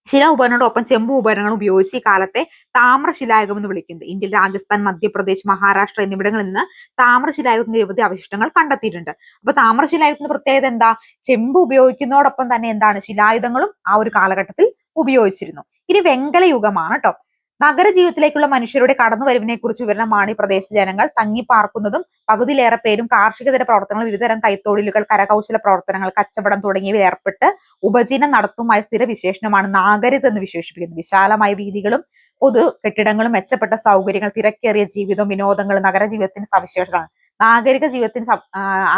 ശില ഉപകരണങ്ങളോടൊപ്പം ചെമ്പ് ഉപകരണങ്ങൾ ഉപയോഗിച്ച് ഈ കാലത്തെ താമ്രശിലായുഗം എന്ന് വിളിക്കുന്നത്. ഇന്ത്യയിൽ രാജസ്ഥാൻ മധ്യപ്രദേശ് മഹാരാഷ്ട്ര എന്നിവിടങ്ങളിൽ നിന്ന് താമ്രശിലായുഗത്തിന്റെ നിരവധി അവശിഷ്ടങ്ങൾ കണ്ടെത്തിയിട്ടുണ്ട്. അപ്പൊ താമ്രശിലായുഗത്തിന്റെ പ്രത്യേകത എന്താ? ചെമ്പ് ഉപയോഗിക്കുന്നതോടൊപ്പം തന്നെ എന്താണ്? ശിലായുധങ്ങളും ആ ഒരു കാലഘട്ടത്തിൽ ഉപയോഗിച്ചിരുന്നു. ഇനി വെങ്കലയുഗമാണ് കേട്ടോ. നഗരജീവിതത്തിലേക്കുള്ള മനുഷ്യരുടെ കടന്നുവരവിനെ കുറിച്ച് വിവരണമാണ് ഈ പ്രദേശ ജനങ്ങൾ തങ്ങിപ്പാർക്കുന്നതും പകുതിയിലേറെ പേരും കാർഷികതര പ്രവർത്തനങ്ങൾ വിവിധതരം കൈത്തൊഴിലുകൾ കരകൗശല പ്രവർത്തനങ്ങൾ കച്ചവടം തുടങ്ങിയവ ഏർപ്പെട്ട് ഉപജീവനം നടത്തുമായ സ്ഥിര വിശേഷണമാണ് നാഗരികത എന്ന് വിശേഷിപ്പിക്കുന്നത്. വിശാലമായ വീതികളും പൊതു കെട്ടിടങ്ങളും മെച്ചപ്പെട്ട സൗകര്യങ്ങൾ തിരക്കേറിയ ജീവിതവും വിനോദങ്ങളും നഗരജീവിതത്തിന് സവിശേഷതയാണ് നാഗരിക ജീവിതത്തിന്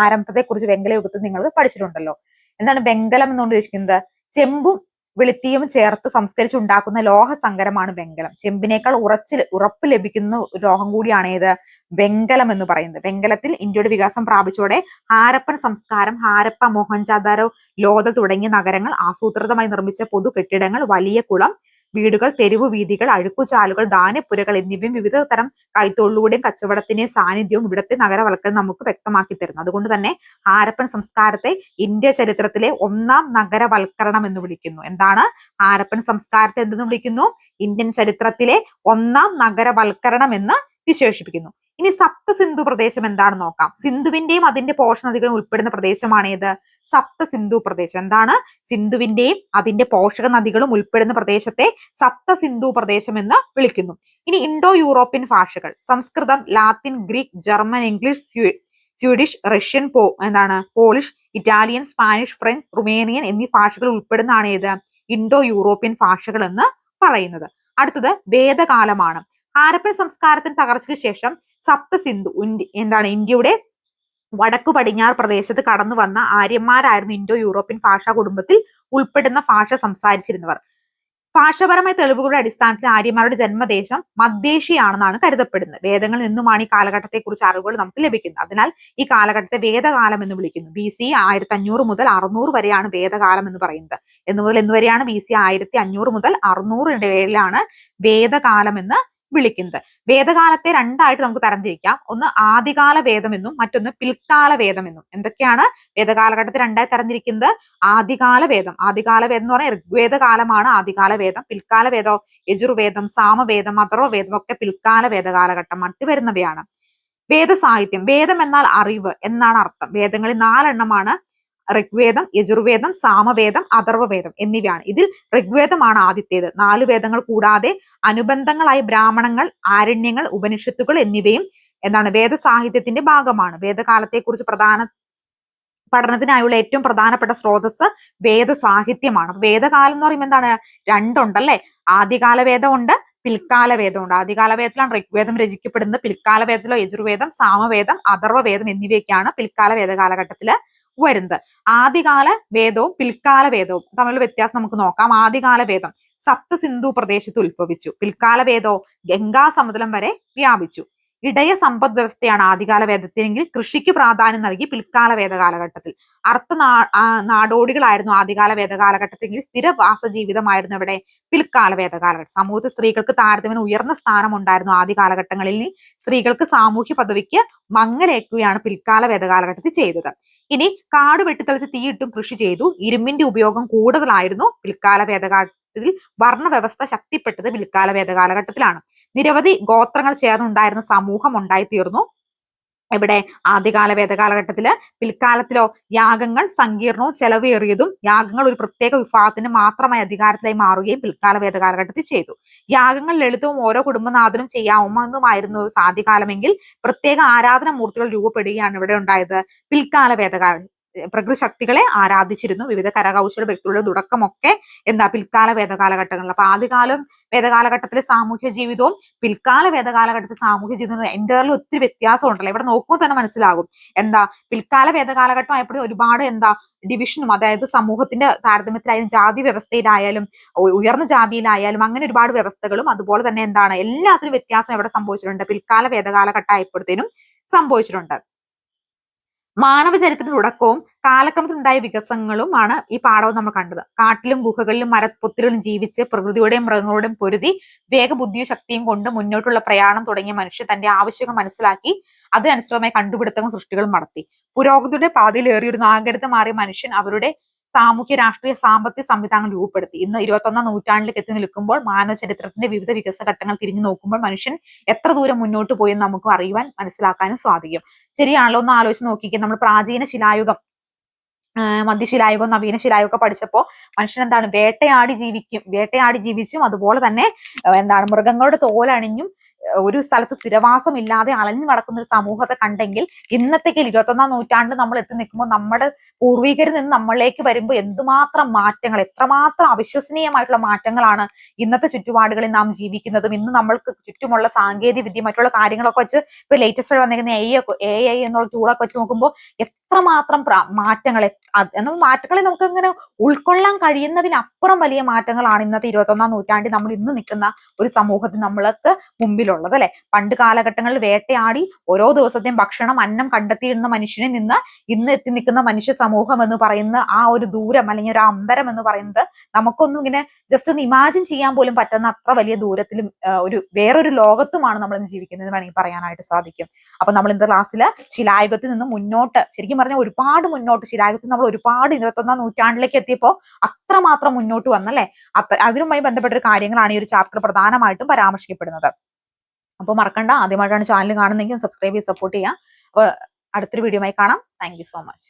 ആരംഭത്തെ കുറിച്ച് വെങ്കല യുഗത്തിൽ നിങ്ങൾ പഠിച്ചിട്ടുണ്ടല്ലോ. എന്താണ് വെങ്കലം എന്നുകൊണ്ട് ഉദ്ദേശിക്കുന്നത്? ചെമ്പും വെളുത്തിയും ചേർത്ത് സംസ്കരിച്ചുണ്ടാക്കുന്ന ലോഹസങ്കരമാണ് വെങ്കലം. ചെമ്പിനേക്കാൾ ഉറച്ച് ഉറപ്പ് ലഭിക്കുന്ന ലോഹം കൂടിയാണ് ഏത്? വെങ്കലം എന്ന് പറയുന്നത്. വെങ്കലത്തിൽ ഇന്ത്യയുടെ വികാസം പ്രാപിച്ചോടെ ഹാരപ്പൻ സംസ്കാരം ഹാരപ്പ മോഹൻജാദാരോ ലോധ തുടങ്ങിയ നഗരങ്ങൾ ആസൂത്രിതമായി നിർമ്മിച്ച പൊതു കെട്ടിടങ്ങൾ വലിയ കുളം വീടുകൾ തെരുവു വീതികൾ അഴുക്കുചാലുകൾ ദാനപ്പുരകൾ എന്നിവയും വിവിധ തരം കൈത്തൊഴിലൂടെയും കച്ചവടത്തിന്റെ സാന്നിധ്യവും ഇവിടുത്തെ നഗരവൽക്കരണം നമുക്ക് വ്യക്തമാക്കി തരുന്നു. അതുകൊണ്ട് തന്നെ ഹാരപ്പൻ സംസ്കാരത്തെ ഇന്ത്യ ചരിത്രത്തിലെ ഒന്നാം നഗരവൽക്കരണം എന്ന് വിളിക്കുന്നു. എന്താണ്? ഹാരപ്പൻ സംസ്കാരത്തെ എന്തെന്ന് വിളിക്കുന്നു? ഇന്ത്യൻ ചരിത്രത്തിലെ ഒന്നാം നഗരവൽക്കരണം എന്ന് വിശേഷിപ്പിക്കുന്നു. ഇനി സപ്ത സിന്ധു പ്രദേശം എന്താണെന്ന് നോക്കാം. സിന്ധുവിന്റെയും അതിന്റെ പോഷക നദികളും ഉൾപ്പെടുന്ന പ്രദേശമാണ് ഏത്? സപ്ത സിന്ധു പ്രദേശം. എന്താണ്? സിന്ധുവിന്റെയും അതിന്റെ പോഷക നദികളും ഉൾപ്പെടുന്ന പ്രദേശത്തെ സപ്ത സിന്ധു പ്രദേശം എന്ന് വിളിക്കുന്നു. ഇനി ഇൻഡോ യൂറോപ്യൻ ഭാഷകൾ. Sanskrit Latin Greek German English സ്വീ- സ്വീഡിഷ് റഷ്യൻ പോ എന്താണ്? Polish Italian Spanish French Romanian എന്നീ ഭാഷകൾ ഉൾപ്പെടുന്നതാണ് ഏത്? ഇൻഡോ യൂറോപ്യൻ ഭാഷകൾ എന്ന് പറയുന്നത്. അടുത്തത് വേദകാലമാണ്. ഹാരപ്പൻ സംസ്കാരത്തിന് തകർച്ചയ്ക്ക് ശേഷം സപ്ത സിന്ധു എന്താണ് ഇന്ത്യയുടെ വടക്കു പടിഞ്ഞാറ് പ്രദേശത്ത് കടന്നു വന്ന ആര്യന്മാരായിരുന്നു ഇൻഡോ യൂറോപ്യൻ ഭാഷാ കുടുംബത്തിൽ ഉൾപ്പെടുന്ന ഭാഷ സംസാരിച്ചിരുന്നവർ. ഭാഷാപരമായ തെളിവുകളുടെ അടിസ്ഥാനത്തിൽ ആര്യന്മാരുടെ ജന്മദേശം മധ്യേഷ്യയാണെന്നാണ് കരുതപ്പെടുന്നത്. വേദങ്ങളിൽ നിന്നുമാണ് ഈ കാലഘട്ടത്തെക്കുറിച്ച് അറിവുകൾ നമുക്ക് ലഭിക്കുന്നത്. അതിനാൽ ഈ കാലഘട്ടത്തെ വേദകാലം എന്ന് വിളിക്കുന്നു. ബി സി ആയിരത്തി അഞ്ഞൂറ് മുതൽ അറുന്നൂറ് വരെയാണ് വേദകാലം എന്ന് പറയുന്നത്. എന്ന് മുതൽ എന്ന് വരെയാണ് ബി സി ആയിരത്തി അഞ്ഞൂറ് മുതൽ അറുന്നൂറ് ഇടയിലാണ് വേദകാലം എന്ന് വിളിക്കുന്നത്. വേദകാലത്തെ രണ്ടായിട്ട് നമുക്ക് തരംതിരിക്കാം. ഒന്ന് ആദികാല വേദമെന്നും മറ്റൊന്ന് പിൽക്കാല വേദമെന്നും. എന്തൊക്കെയാണ് വേദകാലഘട്ടത്തെ രണ്ടായി തരംതിരിക്കുന്നത്? ആദികാല വേദം. ആദികാല വേദം എന്ന് പറഞ്ഞാൽ ഋഗ്വേദകാലമാണ്. ആദികാല വേദം പിൽക്കാല വേദം യജുർവേദം സാമവേദം അഥർവവേദം ഒക്കെ പിൽക്കാല വേദകാലഘട്ടം മറ്റു വരുന്നവയാണ് വേദസാഹിത്യം. വേദം എന്നാൽ അറിവ് എന്നാണ് അർത്ഥം. വേദങ്ങളിൽ നാലെണ്ണമാണ്. ഋഗ്വേദം യജുർവേദം സാമവേദം അഥർവവേദം എന്നിവയാണ്. ഇതിൽ ഋഗ്വേദമാണ് ആദ്യത്തേത്. നാലു വേദങ്ങൾ കൂടാതെ അനുബന്ധങ്ങളായ ബ്രാഹ്മണങ്ങൾ ആരണ്യങ്ങൾ ഉപനിഷത്തുകൾ എന്നിവയും എന്താണ് വേദസാഹിത്യത്തിന്റെ ഭാഗമാണ്. വേദകാലത്തെക്കുറിച്ച് പ്രധാന പഠനത്തിനായുള്ള ഏറ്റവും പ്രധാനപ്പെട്ട സ്രോതസ് വേദസാഹിത്യമാണ്. വേദകാലം എന്ന് പറയുമ്പോൾ എന്താണ്? രണ്ടുണ്ടല്ലേ? ആദ്യകാല വേദമുണ്ട് പിൽക്കാല വേദമുണ്ട് ആദ്യകാല വേദത്തിലാണ് ഋഗ്വേദം രചിക്കപ്പെടുന്നത്. പിൽക്കാല വേദത്തിലോ യജുർവേദം സാമവേദം അഥർവവേദം എന്നിവയൊക്കെയാണ് പിൽക്കാല വേദ കാലഘട്ടത്തിൽ വരുന്നത്. ആദ്യകാല വേദവും പിൽക്കാല വേദവും തമ്മിലുള്ള വ്യത്യാസം നമുക്ക് നോക്കാം. ആദ്യകാല വേദം സപ്ത സിന്ധു പ്രദേശത്ത് ഉത്ഭവിച്ചു. പിൽക്കാല വേദോ ഗംഗാ സമതലം വരെ വ്യാപിച്ചു. ഇടയ സമ്പദ് വ്യവസ്ഥയാണ് ആദ്യകാല വേദത്തിനെങ്കിൽ കൃഷിക്ക് പ്രാധാന്യം നൽകി പിൽക്കാല വേദ കാലഘട്ടത്തിൽ. അർത്ഥ നാടോടികളായിരുന്നു ആദ്യകാല വേദ കാലഘട്ടത്തിൽ സ്ഥിരവാസ ജീവിതമായിരുന്നു ഇവിടെ പിൽക്കാല വേദ കാലഘട്ടം. സമൂഹത്തിൽ സ്ത്രീകൾക്ക് താരതമ്യം ഉയർന്ന സ്ഥാനം ഉണ്ടായിരുന്നു ആദ്യ കാലഘട്ടങ്ങളിൽ സ്ത്രീകൾക്ക് സാമൂഹ്യ പദവിക്ക് മങ്ങലേക്കുകയാണ് പിൽക്കാല വേദ കാലഘട്ടത്തിൽ ചെയ്തത്. ഇനി കാട് വെട്ടിത്തെളിച്ച് തീയിട്ടും കൃഷി ചെയ്തു. ഇരുമ്പിന്റെ ഉപയോഗം കൂടുതലായിരുന്നു പിൽക്കാല വേദകാലത്തിൽ. വർണ വ്യവസ്ഥ ശക്തിപ്പെട്ടത് പിൽക്കാല വേദകാലഘട്ടത്തിലാണ്. നിരവധി ഗോത്രങ്ങൾ ചേർന്നുണ്ടായിരുന്ന സമൂഹം ഉണ്ടായിത്തീർന്നു. ഇവിടെ ആദ്യകാല വേദകാലഘട്ടത്തിൽ പിൽക്കാലത്തിലോ യാഗങ്ങൾ സങ്കീർണവും ചെലവേറിയതും യാഗങ്ങൾ ഒരു പ്രത്യേക വിഭാഗത്തിന് മാത്രമായി അധികാരത്തിലായി മാറുകയും പിൽക്കാല വേദകാലഘട്ടത്തിൽ ചെയ്തു. യാഗങ്ങൾ ലളിതവും ഓരോ കുടുംബനാഥനും ചെയ്യാവുന്നതുമായിരുന്നു ആദ്യകാലമെങ്കിൽ പ്രത്യേക ആരാധന മൂർത്തികൾ രൂപപ്പെടുകയാണ് ഇവിടെ ഉണ്ടായത്. പിൽക്കാല വേദകാല പ്രകൃതി ശക്തികളെ ആരാധിച്ചിരുന്നു. വിവിധ കരകൗശല വ്യക്തികളുടെ തുടക്കമൊക്കെ എന്താ പിൽക്കാല വേദകാലഘട്ടങ്ങളിൽ. അപ്പൊ ആദ്യകാലം വേദകാലഘട്ടത്തിലെ സാമൂഹ്യ ജീവിതവും പിൽക്കാല വേദകാലഘട്ടത്തിലെ സാമൂഹ്യ ജീവിതവും എന്റെ ഒത്തിരി വ്യത്യാസം ഉണ്ടല്ലോ ഇവിടെ നോക്കുമ്പോൾ തന്നെ മനസ്സിലാകും. എന്താ പിൽക്കാല വേദകാലഘട്ടം ആയപ്പോഴും ഒരുപാട് എന്താ ഡിവിഷനും അതായത് സമൂഹത്തിന്റെ താരതമ്യത്തിലായാലും ജാതി വ്യവസ്ഥയിലായാലും ഉയർന്ന ജാതിയിലായാലും അങ്ങനെ ഒരുപാട് വ്യവസ്ഥകളും അതുപോലെ തന്നെ എന്താണ് എല്ലാത്തിനും വ്യത്യാസം ഇവിടെ സംഭവിച്ചിട്ടുണ്ട്. പിൽക്കാല വേദകാലഘട്ടം ആയപ്പോഴത്തേനും സംഭവിച്ചിട്ടുണ്ട്. മാനവ ചരിത്രത്തിന്റെ തുടക്കവും കാലക്രമത്തിലുണ്ടായ വികസനങ്ങളുമാണ് ഈ പാഠവും നമ്മൾ കണ്ടത്. കാട്ടിലും ഗുഹകളിലും മരപ്പൊത്തിലും ജീവിച്ച് പ്രകൃതിയുടെയും മൃഗങ്ങളുടെയും പൊരുതി വേഗബുദ്ധിയും ശക്തിയും കൊണ്ട് മുന്നോട്ടുള്ള പ്രയാണം തുടങ്ങിയ മനുഷ്യർ തന്റെ ആവശ്യങ്ങൾ മനസ്സിലാക്കി അതിനനുസൃതമായ കണ്ടുപിടുത്തങ്ങളും സൃഷ്ടികളും നടത്തി. പുരോഗതിയുടെ പാതയിലേറിയ ഒരു നാഗരികത മാറിയ മനുഷ്യൻ അവരുടെ സാമൂഹ്യ രാഷ്ട്രീയ സാമ്പത്തിക സംവിധാനം രൂപപ്പെടുത്തി. ഇന്ന് ഇരുപത്തൊന്നാം നൂറ്റാണ്ടിലേക്ക് എത്തി നിൽക്കുമ്പോൾ മാനവ ചരിത്രത്തിന്റെ വിവിധ വികസന ഘട്ടങ്ങൾ തിരിഞ്ഞു നോക്കുമ്പോൾ മനുഷ്യൻ എത്ര ദൂരം മുന്നോട്ട് പോയെന്ന് നമുക്ക് അറിയുവാൻ മനസ്സിലാക്കാനും സാധിക്കും. ശരിയാണല്ലോ ഒന്ന് ആലോചിച്ച് നോക്കിക്കേ. നമ്മൾ പ്രാചീന ശിലായുഗം മധ്യശിലായുഗം നവീന ശിലായുഗം ഒക്കെ പഠിച്ചപ്പോ മനുഷ്യൻ എന്താണ്? വേട്ടയാടി ജീവിക്കും. വേട്ടയാടി ജീവിച്ചും അതുപോലെ തന്നെ എന്താണ്? മൃഗങ്ങളുടെ തോലണിഞ്ഞും ഒരു സ്ഥലത്ത് സ്ഥിരവാസം ഇല്ലാതെ അലഞ്ഞു നടക്കുന്ന ഒരു സമൂഹത്തെ കണ്ടെങ്കിൽ ഇന്നത്തേക്ക് ഇരുപത്തൊന്നാം നൂറ്റാണ്ട് നമ്മൾ എത്തി നിൽക്കുമ്പോൾ നമ്മുടെ പൂർവികരിൽ നിന്ന് നമ്മളിലേക്ക് വരുമ്പോൾ എന്തുമാത്രം മാറ്റങ്ങൾ എത്രമാത്രം അവിശ്വസനീയമായിട്ടുള്ള മാറ്റങ്ങളാണ് ഇന്നത്തെ ചുറ്റുപാടുകളിൽ നാം ജീവിക്കുന്നതും. ഇന്ന് നമ്മൾക്ക് ചുറ്റുമുള്ള സാങ്കേതിക വിദ്യ മറ്റുള്ള കാര്യങ്ങളൊക്കെ വെച്ച് ഇപ്പൊ ലേറ്റസ്റ്റ് വന്നിരിക്കുന്ന എ എ ഐ എന്നുള്ള ടൂളൊക്കെ വെച്ച് നോക്കുമ്പോൾ അത്രമാത്രം മാറ്റങ്ങളെ എന്നാൽ മാറ്റങ്ങളെ നമുക്ക് ഇങ്ങനെ ഉൾക്കൊള്ളാൻ കഴിയുന്നതിനപ്പുറം വലിയ മാറ്റങ്ങളാണ് ഇന്നത്തെ ഇരുപത്തൊന്നാം നൂറ്റാണ്ടിൽ നമ്മൾ ഇന്ന് നിൽക്കുന്ന ഒരു സമൂഹത്തിൽ നമ്മൾക്ക് മുമ്പിലുള്ളത് അല്ലെ? പണ്ട് കാലഘട്ടങ്ങളിൽ വേട്ടയാടി ഓരോ ദിവസത്തെയും ഭക്ഷണം അന്നം കണ്ടെത്തിയിരുന്ന മനുഷ്യനെ നിന്ന് ഇന്ന് എത്തി നിൽക്കുന്ന മനുഷ്യ സമൂഹം എന്ന് പറയുന്ന ആ ഒരു ദൂരം അല്ലെങ്കിൽ ഒരു അന്തരം എന്ന് പറയുന്നത് നമുക്കൊന്നും ഇങ്ങനെ ജസ്റ്റ് ഒന്ന് ഇമാജിൻ ചെയ്യാൻ പോലും പറ്റുന്ന അത്ര വലിയ ദൂരത്തിലും ഒരു വേറൊരു ലോകത്തുമാണ് നമ്മൾ ഇന്ന് ജീവിക്കുന്നത് വേണമെങ്കിൽ പറയാനായിട്ട് സാധിക്കും. അപ്പൊ നമ്മൾ ഇന്നത്തെ ക്ലാസ്സിൽ ശിലായുഗത്തിൽ നിന്ന് മുന്നോട്ട് ശരിക്കും പറഞ്ഞാൽ ഒരുപാട് മുന്നോട്ട് ശിലായുഗത്തിൽ നമ്മൾ ഒരുപാട് ഇരുപത്തൊന്നാം നൂറ്റാണ്ടിലേക്ക് എത്തിയപ്പോൾ അത്രമാത്രം മുന്നോട്ട് വന്നല്ലേ? അത്ര അതിനുമായി ബന്ധപ്പെട്ട ഒരു കാര്യങ്ങളാണ് ഈ ഒരു ചാപ്റ്റർ പ്രധാനമായിട്ടും പരാമർശിക്കപ്പെടുന്നത്. അപ്പോൾ മറക്കണ്ട. ആദ്യമായിട്ടാണ് ചാനൽ കാണുന്നതെങ്കിൽ സബ്സ്ക്രൈബ് ചെയ്ത് സപ്പോർട്ട് ചെയ്യാം. അപ്പൊ അടുത്തൊരു വീഡിയോയുമായി കാണാം. Thank so much